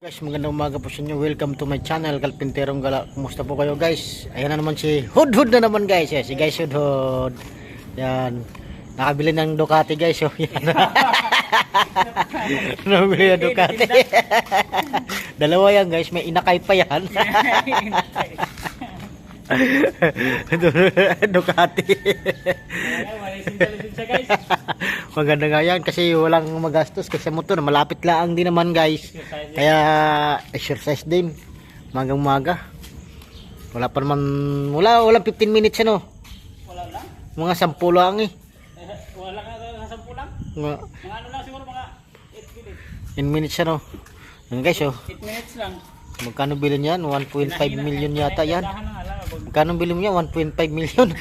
Guys, magandang umaga po sa inyo. Welcome to my channel, Kalpinterong Gala. Kumusta po kayo guys? Ayan na naman si Hudhud na naman guys. Yes, si guys Hudhud. Yan. Nakabili ng Ducati guys. Oh, yan. Nakabili ng Ducati. Dalawa yan guys. May inakay pa yan. Ducati. Maganda nga yan kasi walang magastos kasi motor malapit lang din naman guys. Kaya exercise din. Magang maga. Wala pa naman wala wala 15 minutes ano. Wala lang. Mga 10 lang eh. Wala ka sa sampu lang. Mga Mga ano lang siguro mga 8 minutes. 10 minutes ano. Yan guys oh. 8 minutes lang. Magkano bilhin yan? 1.5 million yata yan. Magkano bilhin mo yan? 1.5 million.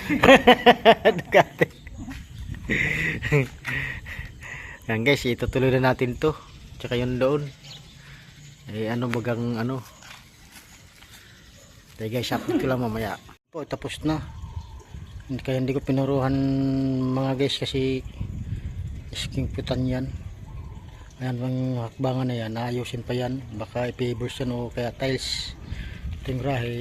Ducati. Yan guys, itutuloy na natin to. Tsaka yun doon. Eh ano bagang ano. Tayo guys, upload ko lang mamaya. Po, tapos na. Hindi kaya hindi ko pinuruhan mga guys kasi isking putan yan. Ayan bang hakbangan na yan, naayusin pa yan. Baka ipibers yan o kaya tiles. Ito yung rahe,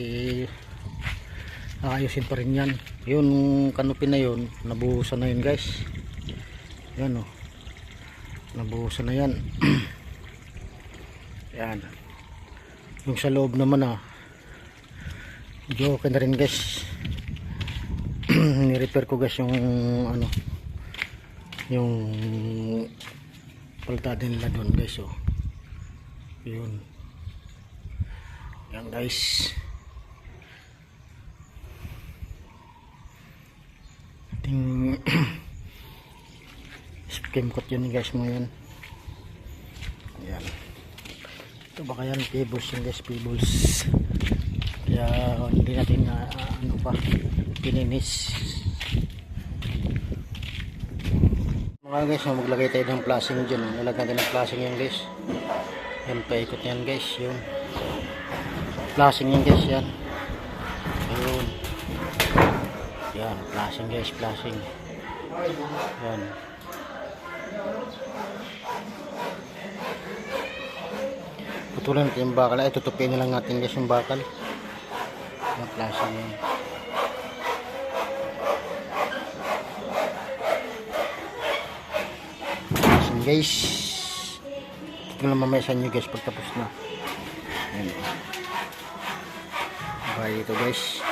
naayusin pa rin yan. Yun, kanupin na yun, nabuhusan na yun guys. Yan o. Nabuhusan na yan. yan. Yung sa loob naman ah. Medyo okay na rin guys. Ni-repair ko guys yung ano yung paltada nila doon guys oh yun yan guys ating skim coat yun guys mo yan yan ito baka yan pebbles yan guys pebbles kaya hindi natin na ano pa pininis mga guys, maglagay tayo ng flashing dyan. Lalagyan natin ng flashing yan guys. Yan, paikot yan guys. Yun. Flashing yan guys. Yan. Ayun. Yan, flashing guys, flashing. Yan. Putulan natin yung bakal. Ay, tutupin na lang natin guys yung bakal. Yung flashing yan. Ayan guys. Tignan lang mamaya sa inyo guys pagtapos na. Ayan. Bye dito guys.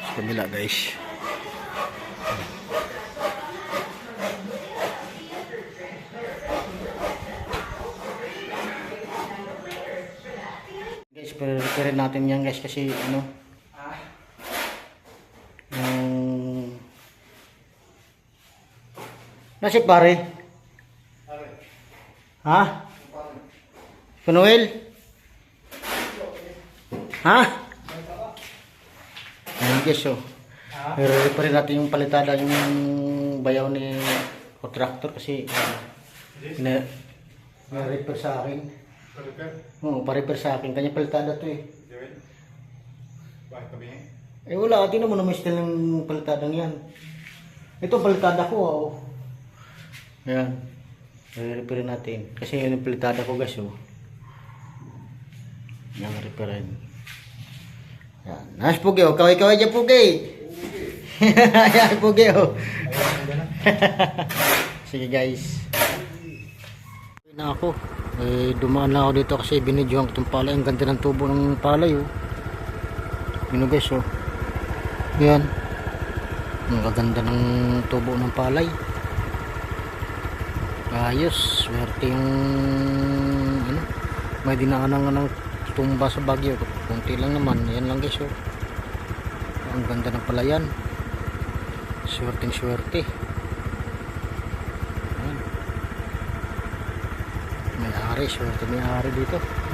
Sa kabila guys. Pero natin yan guys kasi ano yung Nasip pare? Ha? Pinuel? Ha? Ayun guys oh. Pero pa rin natin yung palitada yung bayaw ni contractor kasi uh, na, na-repair sa akin. Oo, pa-repair sa akin. Kanya palitada to eh. Eh wala, di naman naman style ng palitadang yan. Ito palitada ko oh. Ayan. I-repair natin. Kasi yun yung palitada ko guys oh. Yan, repairin. Yan. Nice pugi oh. Kaway-kaway dyan pugi. Ayan pugi oh. Sige guys. Na ako. Eh, dumaan lang ako dito kasi binidyohan ko itong palay. Ang ganda ng tubo ng palay oh. Yun guys oh. Yan. Ang gaganda ng tubo ng palay. Ayos. Swerte yung ano, may dinaanan ng tumba sa Bagyo. Kunti lang naman. Yan lang guys oh. Ang ganda ng palayan. Swerteng swerte. Ayan. May ari. Swerte may ari dito.